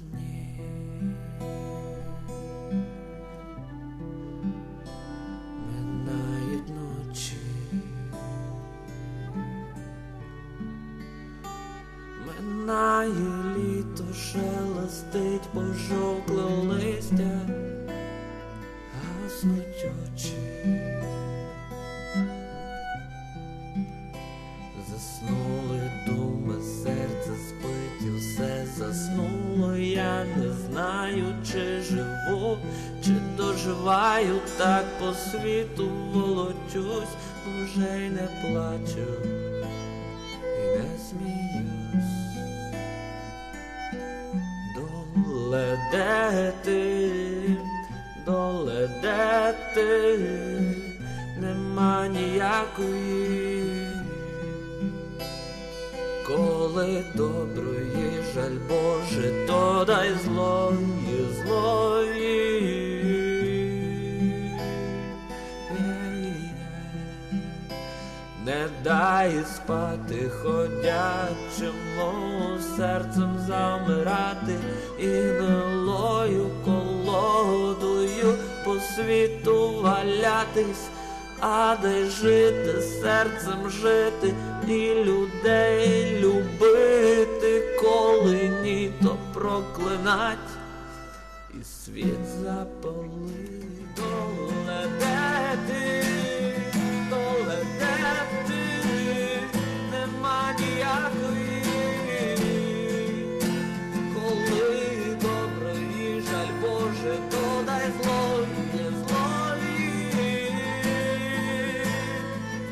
дні. Минають ночі. Минає літо, шелестить пожовкле листя, гаснуть очі. Знаю, чи живу, чи доживаю так по світу волочусь, вже й не плачу і не сміюсь. Доле де ти, доле де ти, нема ніякої. Коли доброї жаль Боже, то дай злої, злої. Не дай спати ходячому серцем замирати і гнилою колодою по світу валятись, а де жити серцем жити і людей любити, коли ні, то проклинать і світ запалить. Доле